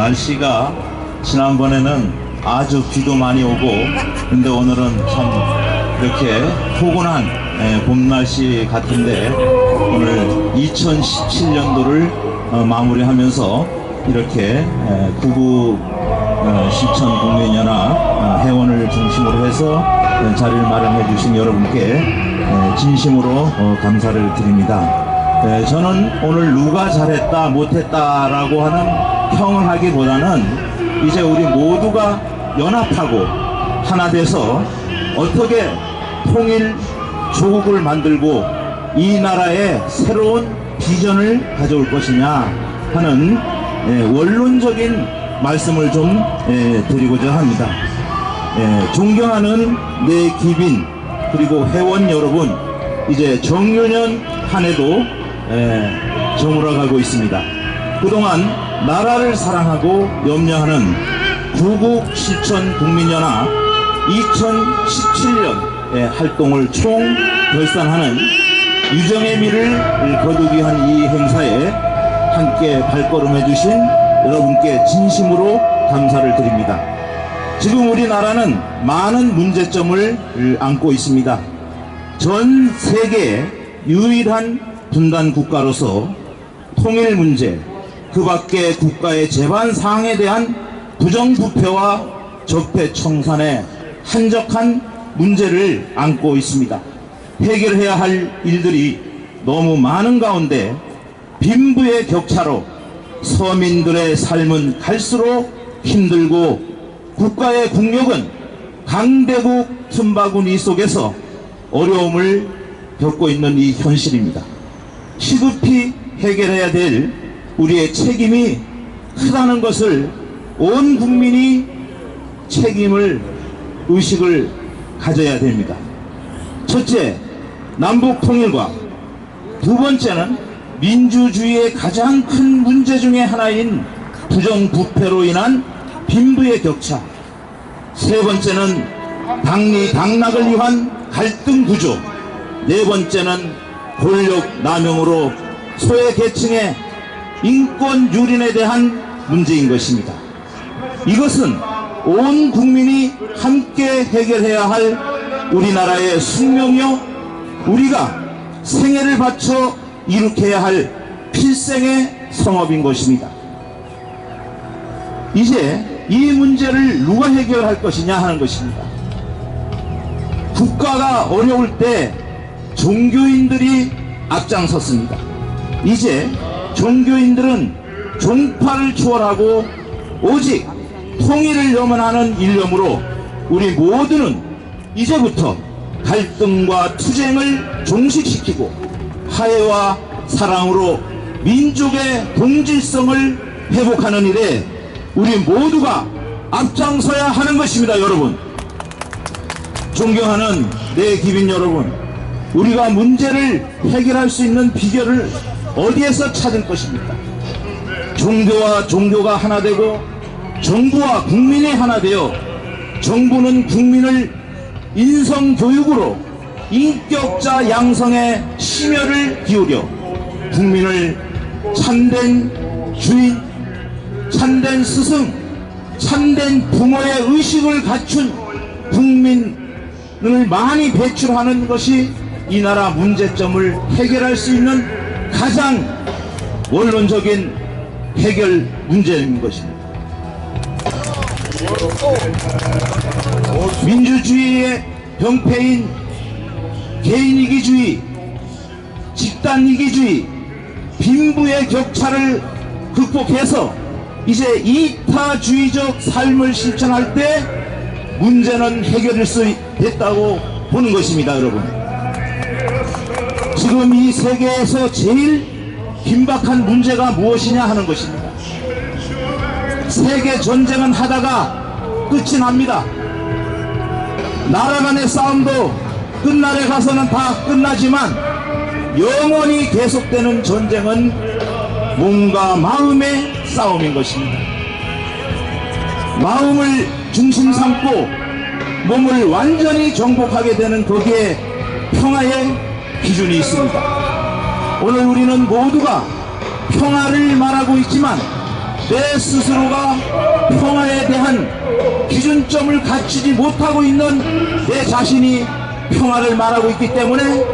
날씨가 지난번에는 아주 비도 많이 오고 근데 오늘은 참 이렇게 포근한 예, 봄 날씨 같은데 오늘 2017년도를 마무리하면서 이렇게 예, 구구 어, 시천 국민연합 어, 회원을 중심으로 해서 예, 자리를 마련해 주신 여러분께 예, 진심으로 어, 감사를 드립니다. 예, 저는 오늘 누가 잘했다 못했다라고 하는 평을 하기보다는 이제 우리 모두가 연합하고 하나 돼서 어떻게 통일 조국을 만들고 이 나라의 새로운 비전을 가져올 것이냐 하는 예, 원론적인 말씀을 좀 예, 드리고자 합니다. 예, 존경하는 내 기빈 그리고 회원 여러분 이제 정유년 한 해도 예, 저물어가고 있습니다. 그동안 나라를 사랑하고 염려하는 구국 실천 국민연합 2017년 활동을 총 결산하는 유정의 미를 거두기 위한 이 행사에 함께 발걸음해 주신 여러분께 진심으로 감사를 드립니다. 지금 우리나라는 많은 문제점을 안고 있습니다. 전 세계 유일한 분단 국가로서 통일 문제, 그 밖의 국가의 재반 사항에 대한 부정부패와 적폐 청산에 한적한 문제를 안고 있습니다. 해결해야 할 일들이 너무 많은 가운데 빈부의 격차로 서민들의 삶은 갈수록 힘들고 국가의 국력은 강대국 틈바구니 속에서 어려움을 겪고 있는 이 현실입니다. 시급히 해결해야 될 우리의 책임이 크다는 것을 온 국민이 책임을 의식을 가져야 됩니다. 첫째, 남북 통일과 두 번째는 민주주의의 가장 큰 문제 중의 하나인 부정부패로 인한 빈부의 격차. 세 번째는 당리 당락을 위한 갈등 구조. 네 번째는 권력 남용으로 소외 계층의 인권 유린에 대한 문제인 것입니다. 이것은 온 국민이 함께 해결해야 할 우리나라의 숙명이요 우리가 생애를 바쳐 이룩해야 할 필생의 성업인 것입니다. 이제 이 문제를 누가 해결할 것이냐 하는 것입니다. 국가가 어려울 때 종교인들이 앞장섰습니다. 이제 종교인들은 종파를 초월하고 오직 통일을 염원하는 일념으로 우리 모두는 이제부터 갈등과 투쟁을 종식시키고 화해와 사랑으로 민족의 동질성을 회복하는 일에 우리 모두가 앞장서야 하는 것입니다, 여러분. 존경하는 내 기빈 여러분, 우리가 문제를 해결할 수 있는 비결을 어디에서 찾을 것입니까? 종교와 종교가 하나 되고 정부와 국민이 하나 되어 정부는 국민을 인성 교육으로 인격자 양성에 심혈을 기울여 국민을 참된 주인, 참된 스승, 참된 부모의 의식을 갖춘 국민을 많이 배출하는 것이 이 나라 문제점을 해결할 수 있는 가장 원론적인 해결 문제인 것입니다. 민주주의의 병폐인 개인이기주의, 집단이기주의, 빈부의 격차를 극복해서 이제 이타주의적 삶을 실천할 때 문제는 해결될 수 있다고 보는 것입니다, 여러분. 지금 이 세계에서 제일 긴박한 문제가 무엇이냐 하는 것입니다. 세계 전쟁은 하다가 끝이 납니다. 나라 간의 싸움도 끝날에 가서는 다 끝나지만 영원히 계속되는 전쟁은 몸과 마음의 싸움인 것입니다. 마음을 중심 삼고 몸을 완전히 정복하게 되는 거기에 평화의 기준이 있습니다. 오늘 우리는 모두가 평화를 말하고 있지만 내 스스로가 평화에 대한 기준점을 갖추지 못하고 있는 내 자신이 평화를 말하고 있기 때문에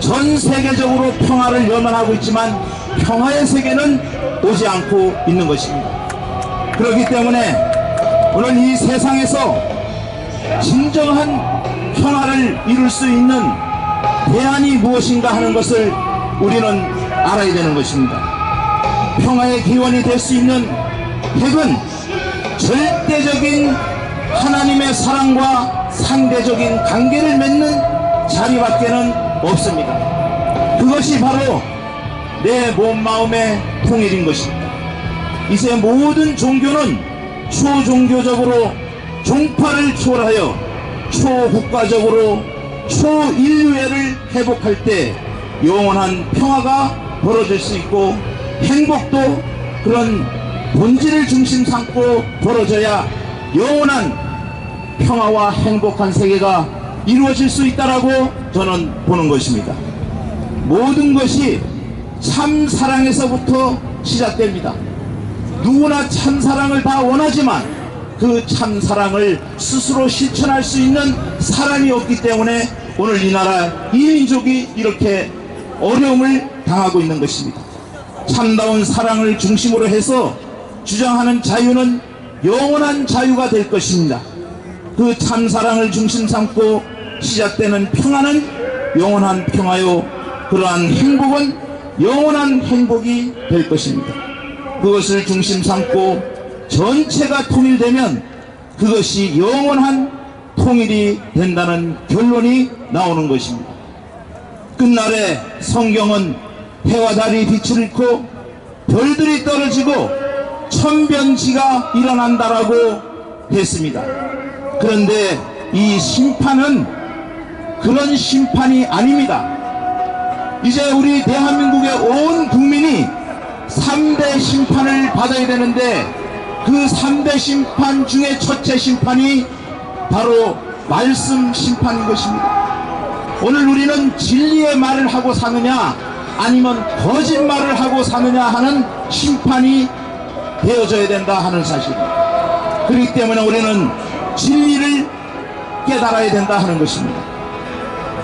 전 세계적으로 평화를 열망하고 있지만 평화의 세계는 오지 않고 있는 것입니다. 그렇기 때문에 오늘 이 세상에서 진정한 평화를 이룰 수 있는 대안이 무엇인가 하는 것을 우리는 알아야 되는 것입니다. 평화의 기원이 될 수 있는 핵은 절대적인 하나님의 사랑과 상대적인 관계를 맺는 자리밖에는 없습니다. 그것이 바로 내 몸 마음의 통일인 것입니다. 이제 모든 종교는 초종교적으로 종파를 초월하여 초국가적으로 초인류애를 회복할 때 영원한 평화가 벌어질 수 있고 행복도 그런 본질을 중심 삼고 벌어져야 영원한 평화와 행복한 세계가 이루어질 수 있다라고 저는 보는 것입니다. 모든 것이 참 사랑에서부터 시작됩니다. 누구나 참 사랑을 다 원하지만 그 참 사랑을 스스로 실천할 수 있는 사람이 없기 때문에 오늘 이 나라 이 민족이 이렇게 어려움을 당하고 있는 것입니다. 참다운 사랑을 중심으로 해서 주장하는 자유는 영원한 자유가 될 것입니다. 그 참 사랑을 중심 삼고 시작되는 평화는 영원한 평화요. 그러한 행복은 영원한 행복이 될 것입니다. 그것을 중심 삼고 전체가 통일되면 그것이 영원한 통일이 된다는 결론이 나오는 것입니다. 끝날에 성경은 해와 달이 빛을 잃고 별들이 떨어지고 천변지가 일어난다라고 했습니다. 그런데 이 심판은 그런 심판이 아닙니다. 이제 우리 대한민국의 온 국민이 3대 심판을 받아야 되는데 그 3대 심판 중에 첫째 심판이 바로 말씀 심판인 것입니다. 오늘 우리는 진리의 말을 하고 사느냐 아니면 거짓말을 하고 사느냐 하는 심판이 되어져야 된다 하는 사실입니다. 그렇기 때문에 우리는 진리를 깨달아야 된다 하는 것입니다.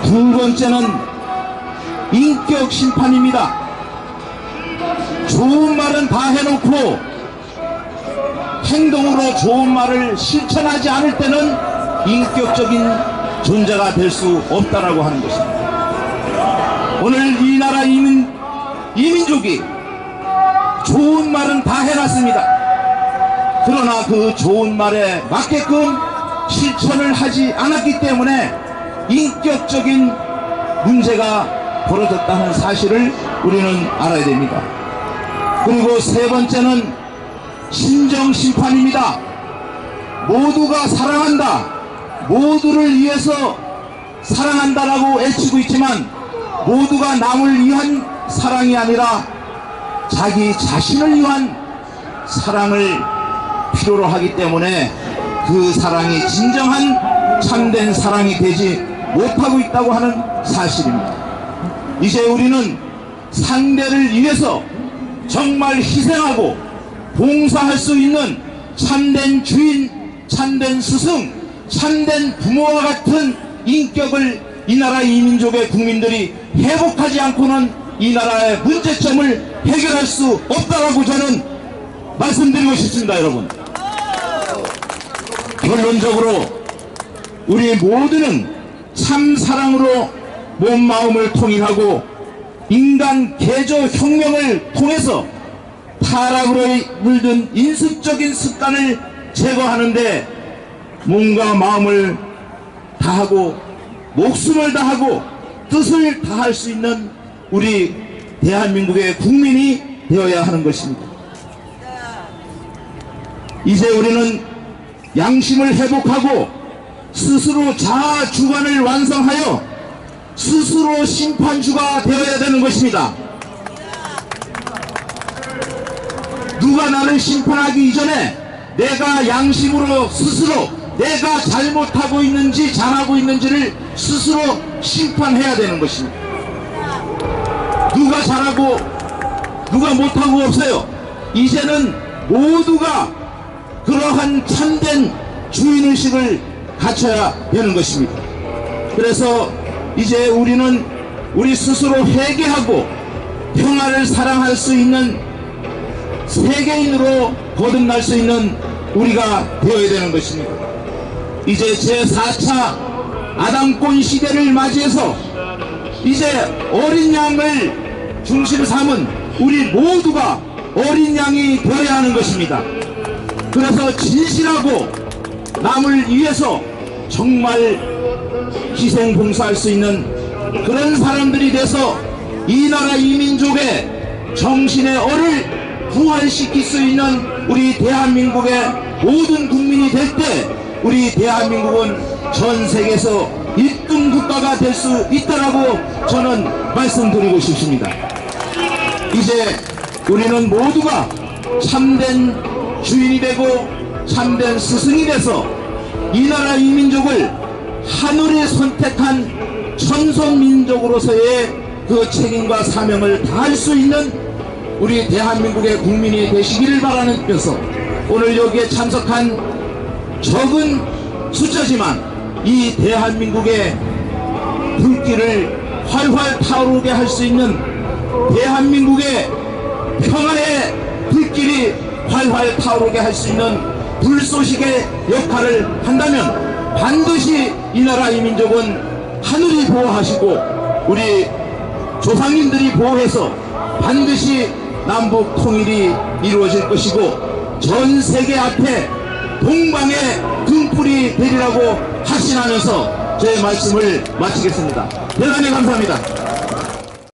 두 번째는 인격 심판입니다. 좋은 말은 다 해놓고 행동으로 좋은 말을 실천하지 않을 때는 인격적인 존재가 될 수 없다라고 하는 것입니다. 오늘 이 나라 이민, 이민족이 좋은 말은 다 해놨습니다. 그러나 그 좋은 말에 맞게끔 실천을 하지 않았기 때문에 인격적인 문제가 벌어졌다는 사실을 우리는 알아야 됩니다. 그리고 세 번째는 신정 심판입니다. 모두가 사랑한다. 모두를 위해서 사랑한다라고 외치고 있지만 모두가 남을 위한 사랑이 아니라 자기 자신을 위한 사랑을 필요로 하기 때문에 그 사랑이 진정한 참된 사랑이 되지 못하고 있다고 하는 사실입니다. 이제 우리는 상대를 위해서 정말 희생하고 봉사할 수 있는 참된 주인, 참된 스승, 참된 부모와 같은 인격을 이 나라 이 민족의 국민들이 회복하지 않고는 이 나라의 문제점을 해결할 수 없다라고 저는 말씀드리고 싶습니다, 여러분. 결론적으로 우리 모두는 참 사랑으로 몸 마음을 통일하고 인간 개조 혁명을 통해서 타락으로 물든 인습적인 습관을 제거하는데 몸과 마음을 다하고 목숨을 다하고 뜻을 다할 수 있는 우리 대한민국의 국민이 되어야 하는 것입니다. 이제 우리는 양심을 회복하고 스스로 자아 주관을 완성하여 스스로 심판주가 되어야 되는 것입니다. 누가 나를 심판하기 이전에 내가 양심으로 스스로 내가 잘못하고 있는지 잘하고 있는지를 스스로 심판해야 되는 것입니다. 누가 잘하고 누가 못하고 없어요. 이제는 모두가 그러한 참된 주인의식을 갖춰야 되는 것입니다. 그래서 이제 우리는 우리 스스로 회개하고 평화를 사랑할 수 있는 세계인으로 거듭날 수 있는 우리가 되어야 되는 것입니다. 이제 제4차 아담권 시대를 맞이해서 이제 어린 양을 중심 삼은 우리 모두가 어린 양이 되어야 하는 것입니다. 그래서 진실하고 남을 위해서 정말 희생 봉사할 수 있는 그런 사람들이 돼서 이 나라 이 민족의 정신의 얼을 부활시킬 수 있는 우리 대한민국의 모든 국민이 될 때 우리 대한민국은 전 세계에서 1등 국가가 될 수 있다라고 저는 말씀드리고 싶습니다. 이제 우리는 모두가 참된 주인이 되고 참된 스승이 돼서 이 나라 이 민족을 하늘이 선택한 천선민족으로서의 그 책임과 사명을 다할 수 있는 우리 대한민국의 국민이 되시기를 바라면서 오늘 여기에 참석한 적은 숫자지만 이 대한민국의 불길을 활활 타오르게 할 수 있는 대한민국의 평화의 불길이 활활 타오르게 할 수 있는 불쏘시개 역할을 한다면 반드시 이 나라 이 민족은 하늘이 보호하시고 우리 조상님들이 보호해서 반드시 남북 통일이 이루어질 것이고 전 세계 앞에 동방의 등불이 되리라고 확신하면서 제 말씀을 마치겠습니다. 대단히 감사합니다.